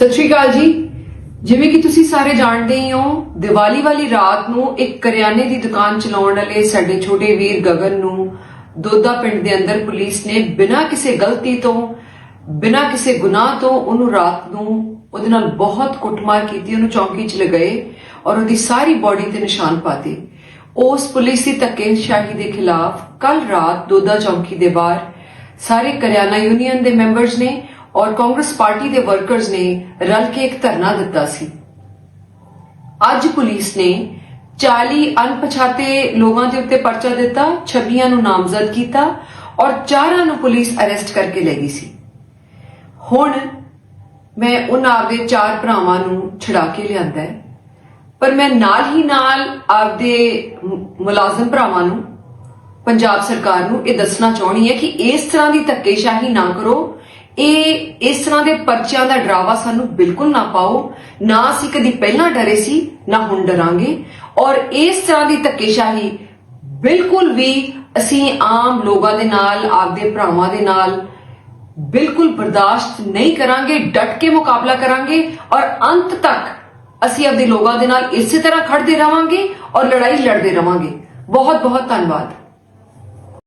ਸਤਿ ਸ਼੍ਰੀ ਅਕਾਲ ਜੀ। ਜਿਵੇਂ ਕਿ ਤੁਸੀਂ ਸਾਰੇ ਜਾਣਦੇ ਹੀ ਹੋ, ਦੀਵਾਲੀ ਵਾਲੀ ਰਾਤ ਨੂੰ ਇੱਕ ਕਰਿਆਨੇ ਦੀ ਦੁਕਾਨ ਚਲਾਉਣ ਵਾਲੇ ਸਾਡੇ ਛੋਟੇ ਵੀਰ ਗਗਨ ਨੂੰ ਦੋਦਾ ਪਿੰਡ ਦੇ ਅੰਦਰ ਪੁਲਿਸ ਨੇ ਬਿਨਾਂ ਕਿਸੇ ਗਲਤੀ ਤੋਂ, ਬਿਨਾਂ ਕਿਸੇ ਗੁਨਾਹ ਤੋਂ ਉਹਨੂੰ ਰਾਤ ਨੂੰ ਉਹਦੇ ਨਾਲ ਬਹੁਤ ਕੁੱਟਮਾਰ ਕੀਤੀ, ਉਹਨੂੰ ਚੌਂਕੀ 'ਚ ਲਗਾਏ ਔਰ ਉਹਦੀ ਸਾਰੀ ਬਾਡੀ ਤੇ ਨਿਸ਼ਾਨ ਪਾਤੇ। ਉਸ ਪੁਲਿਸ ਦੀ ਧੱਕੇਸ਼ਾਹੀ ਦੇ ਖਿਲਾਫ ਕੱਲ ਰਾਤ ਦੋਦਾ ਚੌਂਕੀ ਦੇ ਬਾਹਰ ਸਾਰੇ ਕਰਿਆਨਾ ਯੂਨੀਅਨ ਦੇ ਮੈਂਬਰਸ ਨੇ ਔਰ ਕਾਂਗਰਸ ਪਾਰਟੀ ਦੇ ਵਰਕਰਸ ਨੇ ਰਲ ਕੇ ਇੱਕ ਧਰਨਾ ਦਿੱਤਾ ਸੀ। ਅੱਜ ਪੁਲਿਸ ਨੇ 40 ਅਣਪਛਾਤੇ ਲੋਕਾਂ ਦੇ ਉੱਤੇ ਪਰਚਾ ਦਿੱਤਾ 26 ਨੂੰ ਨਾਮਜ਼ਦ ਕੀਤਾ ਔਰ ਚਾਰਾਂ ਨੂੰ ਪੁਲਿਸ ਅਰੈਸਟ ਕਰਕੇ ਲੈ ਗਈ ਸੀ। ਹੁਣ ਮੈਂ ਉਹਨਾਂ ਆਪਦੇ ਚਾਰ ਭਰਾਵਾਂ ਨੂੰ ਛੁਡਾ ਕੇ ਲਿਆਂਦਾ ਹੈ। ਪਰ ਮੈਂ ਨਾਲ ਹੀ ਨਾਲ ਆਪਦੇ ਮੁਲਾਜ਼ਮ ਭਰਾਵਾਂ ਨੂੰ, ਪੰਜਾਬ ਸਰਕਾਰ ਨੂੰ ਇਹ ਦੱਸਣਾ ਚਾਹਣੀ ਹੈ ਕਿ ਇਸ ਤਰ੍ਹਾਂ ਦੀ ਧੱਕੇਸ਼ਾਹੀ ਨਾ ਕਰੋ ਇਹ, ਇਸ ਤਰ੍ਹਾਂ ਦੇ ਪਰਚਿਆਂ ਦਾ ਡਰਾਵਾ ਸਾਨੂੰ ਬਿਲਕੁਲ ਨਾ ਪਾਓ। ਨਾ ਅਸੀਂ ਕਦੀ ਪਹਿਲਾਂ ਡਰੇ ਸੀ, ਨਾ ਹੁਣ ਡਰਾਂਗੇ। ਔਰ ਇਸ ਤਰ੍ਹਾਂ ਦੀ ਧੱਕੇਸ਼ਾਹੀ ਬਿਲਕੁਲ ਵੀ ਅਸੀਂ ਆਮ ਲੋਕਾਂ ਦੇ ਨਾਲ, ਆਪਦੇ ਭਰਾਵਾਂ ਦੇ ਨਾਲ ਬਿਲਕੁਲ ਬਰਦਾਸ਼ਤ ਨਹੀਂ ਕਰਾਂਗੇ, ਡਟ ਕੇ ਮੁਕਾਬਲਾ ਕਰਾਂਗੇ ਔਰ ਅੰਤ ਤੱਕ ਅਸੀਂ ਆਪਦੇ ਲੋਕਾਂ ਦੇ ਨਾਲ ਇਸੇ ਤਰ੍ਹਾਂ ਖੜਦੇ ਰਵਾਂਗੇ ਔਰ ਲੜਾਈ ਲੜਦੇ ਰਵਾਂਗੇ। ਬਹੁਤ ਬਹੁਤ ਧੰਨਵਾਦ।